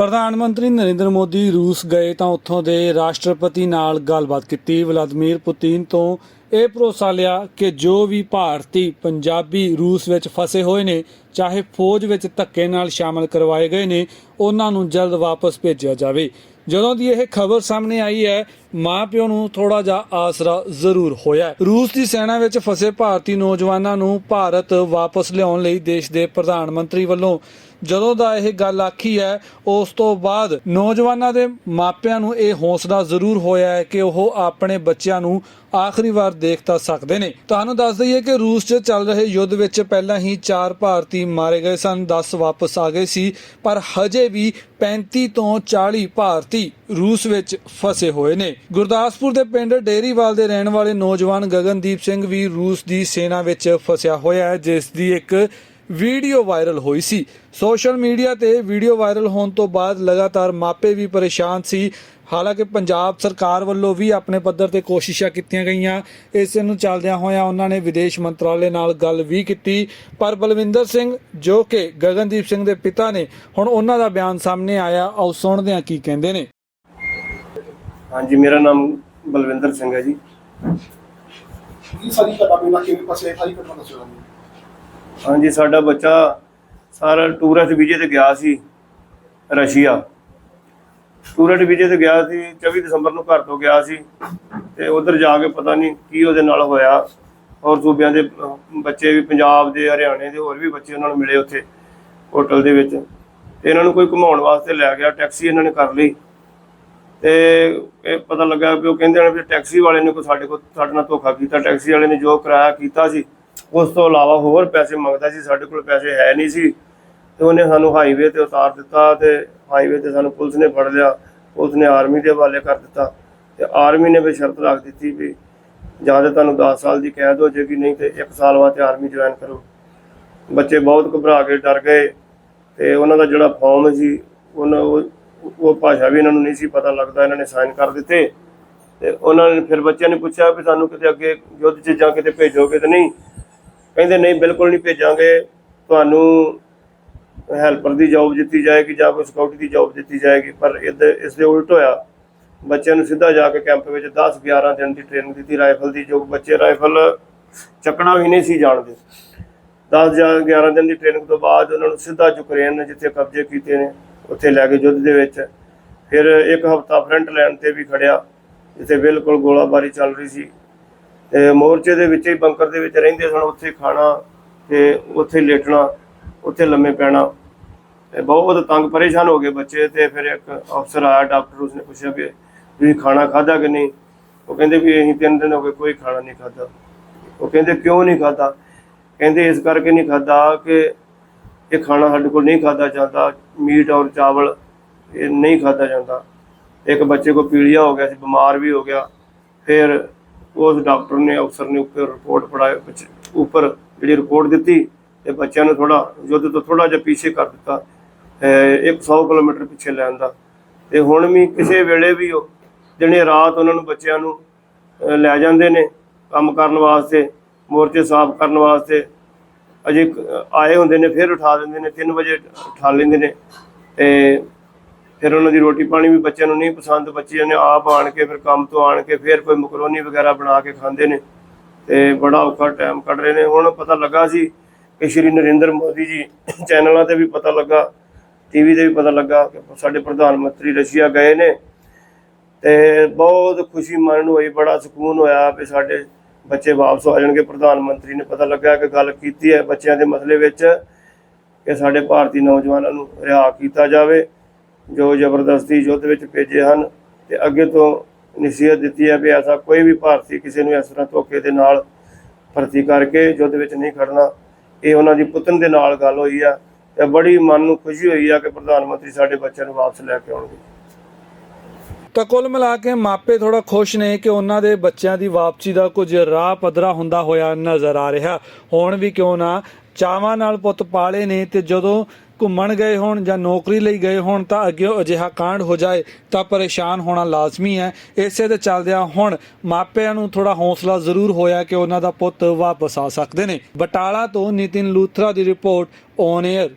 ਪ੍ਰਧਾਨ ਮੰਤਰੀ ਨਰਿੰਦਰ ਮੋਦੀ ਰੂਸ ਗਏ ਤਾਂ ਉੱਥੋਂ ਦੇ ਰਾਸ਼ਟਰਪਤੀ ਨਾਲ ਗੱਲਬਾਤ ਕੀਤੀ। ਵਲਾਦੀਮੀਰ ਪੁਤਿਨ ਤੋਂ ਇਹ ਭਰੋਸਾ ਲਿਆ ਕਿ ਜੋ ਵੀ ਭਾਰਤੀ ਪੰਜਾਬੀ ਰੂਸ ਵਿੱਚ ਫਸੇ ਹੋਏ ਨੇ, ਚਾਹੇ ਫੌਜ ਵਿੱਚ ਧੱਕੇ ਨਾਲ ਸ਼ਾਮਲ ਕਰਵਾਏ ਗਏ ਨੇ, ਉਹਨਾਂ ਨੂੰ ਜਲਦ ਵਾਪਸ ਭੇਜਿਆ ਜਾਵੇ। ਜਦੋਂ ਦੀ ਇਹ ਖਬਰ ਸਾਹਮਣੇ ਆਈ ਹੈ, ਮਾਪਿਓ ਨੂੰ ਥੋੜਾ ਜਿਹਾ ਆਸਰਾ ਜ਼ਰੂਰ ਹੋਇਆ ਰੂਸ ਦੀ ਸੈਨਾ ਵਿੱਚ ਫਸੇ ਭਾਰਤੀ ਨੌਜਵਾਨਾਂ ਨੂੰ ਭਾਰਤ ਵਾਪਸ ਲਿਆਉਣ ਲਈ ਦੇਸ਼ ਦੇ ਪ੍ਰਧਾਨ ਮੰਤਰੀ ਵੱਲੋਂ ਜਦੋਂ ਦਾ ਇਹ ਗੱਲ ਆਖੀ ਹੈ, ਉਸ ਤੋਂ ਬਾਅਦ ਨੌਜਵਾਨਾਂ ਦੇ ਮਾਪਿਆਂ ਨੂੰ ਇਹ ਹੌਸਲਾ ਜ਼ਰੂਰ ਹੋਇਆ ਹੈ ਕਿ ਉਹ ਆਪਣੇ ਬੱਚਿਆਂ ਨੂੰ ਆਖਰੀ ਵਾਰ ਦੇਖ ਤਾਂ ਸਕਦੇ ਨੇ। ਤੁਹਾਨੂੰ ਦੱਸ ਦਈਏ ਕਿ ਰੂਸ 'ਚ ਚੱਲ ਰਹੇ ਯੁੱਧ ਵਿੱਚ ਪਹਿਲਾਂ ਹੀ 4 ਭਾਰਤੀ ਮਾਰੇ ਗਏ ਸਨ 10 ਵਾਪਸ ਆ ਗਏ ਸੀ, ਪਰ ਹਜੇ ਵੀ 35 ਤੋਂ 40 ਭਾਰਤੀ ਰੂਸ ਵਿੱਚ ਫਸੇ ਹੋਏ ਨੇ। ਗੁਰਦਾਸਪੁਰ ਦੇ ਪਿੰਡ ਡੇਰੀਵਾਲ ਦੇ ਰਹਿਣ ਵਾਲੇ ਨੌਜਵਾਨ ਗਗਨਦੀਪ ਸਿੰਘ ਵੀ ਰੂਸ ਦੀ ਸੈਨਾ ਵਿੱਚ ਫਸਿਆ ਹੋਇਆ ਹੈ, ਜਿਸ ਦੀ ਇੱਕ ਵੀਡੀਓ ਵਾਇਰਲ ਹੋਈ ਸੀ। ਸੋਸ਼ਲ ਮੀਡੀਆ ਤੇ ਵੀਡੀਓ ਵਾਇਰਲ ਹੋਣ ਤੋਂ ਬਾਅਦ ਲਗਾਤਾਰ ਮਾਪੇ ਵੀ ਪਰੇਸ਼ਾਨ ਸੀ। ਹਾਲਾਂਕਿ ਪੰਜਾਬ ਸਰਕਾਰ ਵੱਲੋਂ ਵੀ ਆਪਣੇ ਪੱਧਰ ਤੇ ਕੋਸ਼ਿਸ਼ਾਂ ਕੀਤੀਆਂ ਗਈਆਂ। ਇਸ ਨੂੰ ਚੱਲਦਿਆਂ ਹੋਇਆਂ ਉਹਨਾਂ ਨੇ ਵਿਦੇਸ਼ ਮੰਤਰਾਲੇ ਨਾਲ ਗੱਲ ਵੀ ਕੀਤੀ। ਪਰ ਬਲਵਿੰਦਰ ਸਿੰਘ ਜੋ ਕਿ ਗਗਨਦੀਪ ਸਿੰਘ ਦੇ ਪਿਤਾ ਨੇ ਹੁਣ ਉਹਨਾਂ ਦਾ ਬਿਆਨ ਸਾਹਮਣੇ ਆਇਆ। ਆਓ ਸੁਣਦੇ ਹਾਂ ਕੀ ਕਹਿੰਦੇ ਨੇ। ਹਾਂਜੀ ਮੇਰਾ ਨਾਮ ਬਲਵਿੰਦਰ ਸਿੰਘ ਹੈ ਜੀ। ਇਹ ਸਾਰੀ ਘਟਨਾ ਕਿਵੇਂ ਪਸੇ ਸਾਰੀ ਘਟਨਾ ਦੱਸੋ ਜੀ ਹਾਂਜੀ, ਸਾਡਾ ਬੱਚਾ ਸਾਰਾ ਟੂਰਿਸਟ ਵੀਜ਼ੇ ਤੇ ਗਿਆ ਸੀ ਰਸ਼ੀਆ। ਟੂਰਿਸਟ ਵੀਜ਼ੇ ਤੇ ਗਿਆ ਸੀ 24 ਦਸੰਬਰ ਨੂੰ ਘਰ ਤੋਂ ਗਿਆ ਸੀ ਤੇ ਉਧਰ ਜਾ ਕੇ ਪਤਾ ਨਹੀਂ ਕੀ ਉਹਦੇ ਨਾਲ ਹੋਇਆ। ਔਰ ਸੂਬਿਆਂ ਦੇ ਬੱਚੇ ਵੀ ਪੰਜਾਬ ਦੇ, ਹਰਿਆਣੇ ਦੇ, ਹੋਰ ਵੀ ਬੱਚੇ ਉਹਨਾਂ ਨੂੰ ਮਿਲੇ ਉੱਥੇ ਹੋਟਲ ਦੇ ਵਿੱਚ। ਤੇ ਇਹਨਾਂ ਨੂੰ ਕੋਈ ਘੁਮਾਉਣ ਵਾਸਤੇ ਲੈ ਗਿਆ, ਟੈਕਸੀ ਇਹਨਾਂ ਨੇ ਕਰ ਲਈ। ਤੇ ਇਹ ਪਤਾ ਲੱਗਾ ਕਿ ਉਹ ਕਹਿੰਦੇ ਨੇ ਵੀ ਟੈਕਸੀ ਵਾਲੇ ਨੇ ਕੋਈ ਸਾਡੇ ਕੋਲ, ਸਾਡੇ ਨਾਲ ਧੋਖਾ ਕੀਤਾ। ਟੈਕਸੀ ਵਾਲੇ ਨੇ ਜੋ ਕਿਰਾਇਆ ਕੀਤਾ ਸੀ ਉਸ ਤੋਂ ਇਲਾਵਾ ਹੋਰ ਪੈਸੇ ਮੰਗਦਾ ਸੀ, ਸਾਡੇ ਕੋਲ ਪੈਸੇ ਹੈ ਨਹੀਂ ਸੀ। ਤੇ ਉਹਨੇ ਸਾਨੂੰ ਹਾਈਵੇ ਤੇ ਉਤਾਰ ਦਿੱਤਾ ਤੇ ਹਾਈਵੇ ਤੇ ਸਾਨੂੰ ਪੁਲਿਸ ਨੇ ਫੜ ਲਿਆ। ਪੁਲਿਸ ਨੇ ਆਰਮੀ ਦੇ ਹਵਾਲੇ ਕਰ ਦਿੱਤਾ ਤੇ ਆਰਮੀ ਨੇ ਵੀ ਸ਼ਰਤ ਰੱਖ ਦਿੱਤੀ ਵੀ ਜਾਂ ਤਾਂ ਤੁਹਾਨੂੰ 10 ਸਾਲ ਦੀ ਕੈਦ ਹੋ ਜਾਏਗੀ, ਨਹੀਂ ਤੇ 1 ਸਾਲ ਵਾਸਤੇ ਆਰਮੀ ਜੁਆਇਨ ਕਰੋ। ਬੱਚੇ ਬਹੁਤ ਘਬਰਾ ਕੇ ਡਰ ਗਏ ਤੇ ਉਹਨਾਂ ਦਾ ਜਿਹੜਾ ਫਾਰਮ ਸੀ, ਉਹਨਾਂ ਉਹ ਉਹ ਭਾਸ਼ਾ ਵੀ ਇਹਨਾਂ ਨੂੰ ਨਹੀਂ ਸੀ ਪਤਾ ਲੱਗਦਾ, ਇਹਨਾਂ ਨੇ ਸਾਈਨ ਕਰ ਦਿੱਤੇ। ਤੇ ਉਹਨਾਂ ਨੇ ਫਿਰ ਬੱਚਿਆਂ ਨੇ ਪੁੱਛਿਆ ਵੀ ਸਾਨੂੰ ਕਿਤੇ ਅੱਗੇ ਯੁੱਧ 'ਚ ਜਾਂ ਕਿਤੇ ਭੇਜੋਗੇ ਤੇ ਨਹੀਂ। ਕਹਿੰਦੇ ਨਹੀਂ, ਬਿਲਕੁਲ ਨਹੀਂ ਭੇਜਾਂਗੇ। ਤੁਹਾਨੂੰ ਹੈਲਪਰ ਦੀ ਜੌਬ ਦਿੱਤੀ ਜਾਏਗੀ ਜਾਂ ਕੋਈ ਸਿਕਿਉਰਿਟੀ ਦੀ ਜੌਬ ਦਿੱਤੀ ਜਾਏਗੀ, ਪਰ ਇਹਦੇ ਇਸ ਦੇ ਉਲਟ ਹੋਇਆ। ਬੱਚਿਆਂ ਨੂੰ ਸਿੱਧਾ ਜਾ ਕੇ ਕੈਂਪ ਵਿੱਚ 10 11 ਦਿਨ ਦੀ ਟ੍ਰੇਨਿੰਗ ਦਿੱਤੀ ਰਾਈਫਲ ਦੀ, ਜੋ ਬੱਚੇ ਰਾਈਫਲ ਚੱਕਣਾ ਵੀ ਨਹੀਂ ਸੀ ਜਾਣਦੇ। 10 ਜਾਂ 11 ਦਿਨ ਦੀ ਟ੍ਰੇਨਿੰਗ ਤੋਂ ਬਾਅਦ ਉਹਨਾਂ ਨੂੰ ਸਿੱਧਾ ਯੂਕਰੇਨ ਨੇ ਜਿੱਥੇ ਕਬਜ਼ੇ ਕੀਤੇ ਨੇ, ਉੱਥੇ ਲੈ ਕੇ ਯੁੱਧ ਦੇ ਵਿੱਚ। ਫਿਰ ਇੱਕ ਹਫਤਾ ਫਰੰਟ ਲਾਈਨ ਤੇ ਵੀ ਖੜਿਆ, ਜਿੱਥੇ ਬਿਲਕੁਲ ਗੋਲਾਬਾਰੀ ਚੱਲ ਰਹੀ ਸੀ। ਮੋਰਚੇ ਦੇ ਵਿੱਚ ਹੀ, ਬੰਕਰ ਦੇ ਵਿੱਚ ਰਹਿੰਦੇ ਸਨ, ਉੱਥੇ ਖਾਣਾ ਤੇ ਉੱਥੇ ਲੇਟਣਾ, ਉੱਥੇ ਲੰਮੇ ਪੈਣਾ। ਤੇ ਬਹੁਤ ਤੰਗ ਪਰੇਸ਼ਾਨ ਹੋ ਗਏ ਬੱਚੇ ਤੇ ਫਿਰ ਇੱਕ ਅਫਸਰ ਆਇਆ, ਡਾਕਟਰ ਉਸਨੇ ਪੁੱਛਿਆ ਵੀ ਤੁਸੀਂ ਖਾਣਾ ਖਾਦਾ ਕਿ ਨਹੀਂ? ਉਹ ਕਹਿੰਦੇ ਵੀ ਅਸੀਂ ਤਿੰਨ ਦਿਨ ਹੋ ਗਏ ਕੋਈ ਖਾਣਾ ਨਹੀਂ ਖਾਦਾ ਉਹ ਕਹਿੰਦੇ ਕਿਉਂ ਨਹੀਂ ਖਾਦਾ ਕਹਿੰਦੇ ਇਸ ਕਰਕੇ ਨਹੀਂ ਖਾਦਾ ਕਿ ਇਹ ਖਾਣਾ ਸਾਡੇ ਕੋਲ ਨਹੀਂ ਖਾਦਾ ਜਾਂਦਾ, ਮੀਟ ਔਰ ਚਾਵਲ ਇਹ ਨਹੀਂ ਖਾਦਾ ਜਾਂਦਾ। ਇੱਕ ਬੱਚੇ ਕੋ ਪੀਲੀਆ ਹੋ ਗਿਆ ਸੀ, ਬਿਮਾਰ ਵੀ ਹੋ ਗਿਆ। ਫਿਰ ਉਸ ਡਾਕਟਰ ਨੇ, ਅਫਸਰ ਨੇ ਉੱਪਰ ਰਿਪੋਰਟ ਪੜਾਇਆ ਉੱਪਰ ਜਿਹੜੀ ਰਿਪੋਰਟ ਦਿੱਤੀ, ਤੇ ਬੱਚਿਆਂ ਨੂੰ ਥੋੜਾ ਯੁੱਧ ਤੋਂ ਥੋੜਾ ਜਿਹਾ ਪਿੱਛੇ ਕਰ ਦਿੱਤਾ ਇੱਕ 100 ਕਿਲੋਮੀਟਰ ਪਿੱਛੇ ਲੈਣ ਦਾ। ਤੇ ਹੁਣ ਵੀ ਕਿਸੇ ਵੇਲੇ ਵੀ ਉਹ ਦਿਨੇ ਰਾਤ ਉਹਨਾਂ ਨੂੰ ਬੱਚਿਆਂ ਨੂੰ ਲੈ ਜਾਂਦੇ ਨੇ ਕੰਮ ਕਰਨ ਵਾਸਤੇ, ਮੋਰਚੇ ਸਾਫ਼ ਕਰਨ ਵਾਸਤੇ। ਅਜੇ ਆਏ ਹੁੰਦੇ ਨੇ, ਫਿਰ ਉਠਾ ਦਿੰਦੇ ਨੇ 3 ਵਜੇ ਉਠਾ ਲੈਂਦੇ ਨੇ। ਤੇ ਫਿਰ ਉਹਨਾਂ ਦੀ ਰੋਟੀ ਪਾਣੀ ਵੀ ਬੱਚਿਆਂ ਨੂੰ ਨਹੀਂ ਪਸੰਦ, ਬੱਚਿਆਂ ਨੇ ਆਪ ਆਣ ਕੇ ਫਿਰ ਕੰਮ ਤੋਂ ਆਣ ਕੇ ਫਿਰ ਕੋਈ ਮਕਰੋਨੀ ਵਗੈਰਾ ਬਣਾ ਕੇ ਖਾਂਦੇ ਨੇ ਤੇ ਬੜਾ ਔਖਾ ਟਾਈਮ ਕੱਢ ਰਹੇ ਨੇ। ਹੁਣ ਪਤਾ ਲੱਗਾ ਸੀ ਕਿ ਸ਼੍ਰੀ ਨਰਿੰਦਰ ਮੋਦੀ ਜੀ ਚੈਨਲਾਂ ਤੇ ਵੀ ਪਤਾ ਲੱਗਾ ਟੀਵੀ ਤੇ ਵੀ ਪਤਾ ਲੱਗਾ ਕਿ ਸਾਡੇ ਪ੍ਰਧਾਨ ਮੰਤਰੀ ਰਸ਼ੀਆ ਗਏ ਨੇ ਤੇ ਬਹੁਤ ਖੁਸ਼ੀ ਮਨ ਨੂੰ ਹੋਈ, ਬੜਾ ਸਕੂਨ ਹੋਇਆ ਵੀ ਸਾਡੇ ਬੱਚੇ ਵਾਪਸ ਆ ਜਾਣਗੇ। ਪ੍ਰਧਾਨ ਮੰਤਰੀ ਨੇ ਪਤਾ ਲੱਗਾ ਕਿ ਗੱਲ ਕੀਤੀ ਹੈ ਬੱਚਿਆਂ ਦੇ ਮਸਲੇ ਵਿੱਚ ਕਿ ਸਾਡੇ ਭਾਰਤੀ ਨੌਜਵਾਨਾਂ ਨੂੰ ਰਿਹਾ ਕੀਤਾ ਜਾਵੇ। ਜੋ ਜ਼ਬਰਦਸਤੀ ਯੁੱਧ ਵਿੱਚ ਭੇਜੇ ਹਨ ਤੇ ਅੱਗੇ ਤੋਂ ਨਸੀਹਤ ਦਿੱਤੀ ਹੈ ਵੀ ਐਸਾ ਕੋਈ ਵੀ ਭਾਰਤੀ ਕਿਸੇ ਨੂੰ ਇਸ ਤਰ੍ਹਾਂ ਧੋਖੇ ਦੇ ਨਾਲ ਭਰਤੀ ਕਰਕੇ ਯੁੱਧ ਵਿੱਚ ਨਹੀਂ ਖੜਨਾ। ਇਹ ਉਹਨਾਂ ਦੀ ਪੁੱਤਨ ਦੇ ਨਾਲ ਗੱਲ ਹੋਈ ਆ ਤੇ ਬੜੀ ਮਨ ਨੂੰ ਖੁਸ਼ੀ ਹੋਈ ਆ ਕਿ ਪ੍ਰਧਾਨ ਮੰਤਰੀ ਸਾਡੇ ਬੱਚਿਆਂ ਨੂੰ ਵਾਪਸ ਲੈ ਕੇ ਆਉਣਗੇ। ਤਾਂ ਕੁੱਲ ਮਿਲਾ ਕੇ ਮਾਪੇ ਥੋੜਾ ਖੁਸ਼ ਨੇ ਕਿ ਉਹਨਾਂ ਦੇ ਬੱਚਿਆਂ ਦੀ ਵਾਪਸੀ ਦਾ ਕੁਝ ਰਾਹ ਪੱਧਰਾ ਹੁੰਦਾ ਹੋਇਆ ਨਜ਼ਰ ਆ ਰਿਹਾ। ਹੁਣ ਵੀ ਕਿਉਂ ਨਾ ਚਾਵਾਂ ਨਾਲ ਪੁੱਤ ਪਾਲੇ ਨੇ ਤੇ ਜਦੋਂ ਘੁੰਮਣ ਗਏ ਹੋਣ ਜਾਂ ਨੌਕਰੀ ਲਈ ਗਏ ਹੋਣ ਤਾਂ ਅੱਗੇ ਅਜਿਹਾ ਕਾਂਡ ਹੋ ਜਾਏ ਤਾਂ ਪਰੇਸ਼ਾਨ ਹੋਣਾ ਲਾਜ਼ਮੀ ਹੈ। ਇਸੇ ਦੇ ਚੱਲਦਿਆਂ ਹੁਣ ਮਾਪਿਆਂ ਨੂੰ ਥੋੜਾ ਹੌਸਲਾ ਜ਼ਰੂਰ ਹੋਇਆ ਕਿ ਉਹਨਾਂ ਦਾ ਪੁੱਤ ਵਾਪਸ ਆ ਸਕਦੇ ਨੇ। ਬਟਾਲਾ ਤੋਂ ਨਿਤਿਨ ਲੂਥਰਾ ਦੀ ਰਿਪੋਰਟ ਔਨ 에ਅਰ